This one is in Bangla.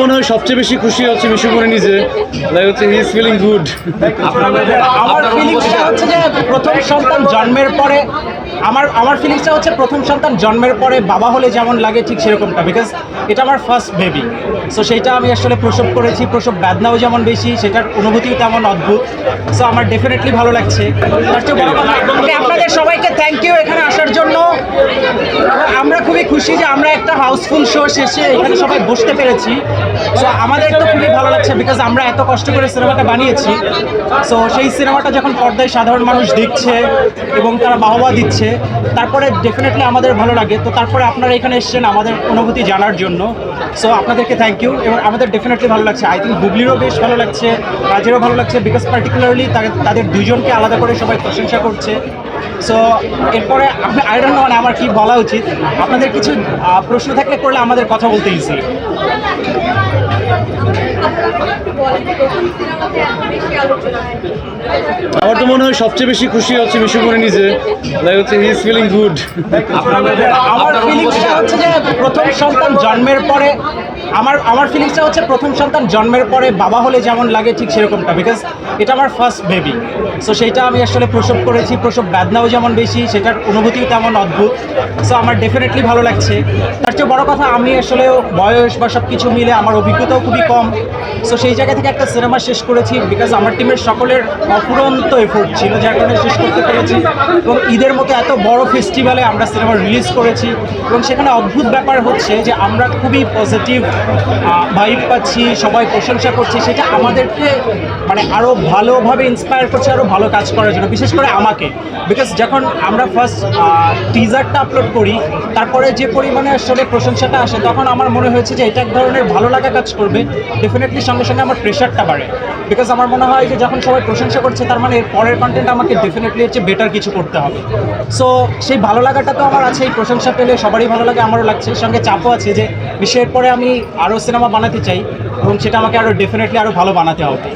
মনে হয় সবচেয়ে বেশি খুশি হচ্ছে মিশুমণি নিজে। লাইক হচ্ছে হি ইজ ফিলিং গুড আমার ফিলিংসটা হচ্ছে যে প্রথম সন্তান জন্মের পরে আমার আমার ফিলিংসটা হচ্ছে প্রথম সন্তান জন্মের পরে বাবা হলে যেমন লাগে ঠিক সেরকমটা বিকজ এটা আমার ফার্স্ট বেবি সো সেইটা আমি আসলে প্রসব করেছি প্রসব বেদনাও যেমন বেশি সেটার অনুভূতিও তেমন অদ্ভুত। সো আমার ডেফিনেটলি ভালো লাগছে। তার চেয়ে বড় কথা আপনাদের সবাইকে থ্যাংক ইউ এখানে আসার জন্য। খুশি যে আমরা একটা হাউসফুল শো শেষে এখানে সবাই বসতে পেরেছি। সো আমাদের তো খুবই ভালো লাগছে বিকজ আমরা এত কষ্ট করে সিনেমাটা বানিয়েছি। সো সেই সিনেমাটা যখন পর্দায় সাধারণ মানুষ দেখছে এবং তারা বাহবা দিচ্ছে, তারপরে ডেফিনেটলি আমাদের ভালো লাগে। তো তারপরে আপনারা এখানে এসেছেন আমাদের অনুভূতি জানার জন্য। সো আপনাদেরকে থ্যাংক ইউ এবং আমাদের ডেফিনেটলি ভালো লাগছে। আই থিঙ্ক বুবলিরও বেশ ভালো লাগছে, রাজেরও ভালো লাগছে বিকজ পার্টিকুলারলি তাদের দুজনকে আলাদা করে সবাই প্রশংসা করছে। সো এরপরে আপনি আই ডোন্ট মানে আমার কি বলা উচিত। আপনাদের কিছু প্রশ্ন থাকলে করলে আমাদের কথা বলতে ইজি আমার তো মনে হয় সবচেয়ে বেশি খুশি হচ্ছে মিশুমণি নিজে। লাইক হচ্ছে হি ইজ ফিলিং গুড আমার ফিলিংসটা হচ্ছে যে প্রথম সন্তান জন্মের পরে আমার আমার ফিলিংসটা হচ্ছে প্রথম সন্তান জন্মের পরে বাবা হলে যেমন লাগে ঠিক সেরকমটা বিকজ এটা আমার ফার্স্ট বেবি সো সেইটা আমি আসলে প্রসব করেছি, প্রসব বেদনাও যেমন বেশি, সেটার অনুভূতিও তেমন অদ্ভুত। সো আমার ডেফিনেটলি ভালো লাগছে। তার চেয়ে বড় কথা, আমি আসলে বয়স বা সব কিছু মিলে আমার অভিজ্ঞতাও খুবই কম। সো সেই জায়গা থেকে একটা সিনেমা শেষ করেছি বিকজ আমার টিমের সকলের অফুরন্ত এফোর্ট ছিল, যার কারণে শেষ করতে পেরেছি। এবং ঈদের মতো এত বড় ফেস্টিভ্যালে আমরা সিনেমা রিলিজ করেছি। এবং সেখানে অদ্ভুত ব্যাপার হচ্ছে যে, আমরা খুবই পজিটিভ ভাইব পাচ্ছি, সবাই প্রশংসা করছে, সেটা আমাদেরকে মানে আরও ভালোভাবে ইন্সপায়ার করছে আরও ভালো কাজ করার জন্য, বিশেষ করে আমাকে। বিকজ যখন আমরা ফার্স্ট টিজারটা আপলোড করি, তারপরে যে পরিমাণে আসলে প্রশংসাটা আসে, তখন আমার মনে হয়েছে যে এটা এক ধরনের ভালো লাগা কাজ করবে। ডেফিনেটলি সঙ্গে সঙ্গে আমার প্রেশারটা বাড়ে। বিকজ আমার মনে হয় যে যখন সবাই প্রশংসা করছে, তার মানে এর পরের কন্টেন্ট আমাকে ডেফিনেটলি হচ্ছে বেটার কিছু করতে হবে। সো সেই ভালো লাগাটা তো আমার আছে, এই প্রশংসা পেলে সবারই ভালো লাগে, আমারও লাগছে। সঙ্গে চাপও আছে যে বিশ্বের পরে আমি আরও সিনেমা বানাতে চাই এবং সেটা আমাকে আরও ডেফিনেটলি আরও ভালো বানাতে হবে।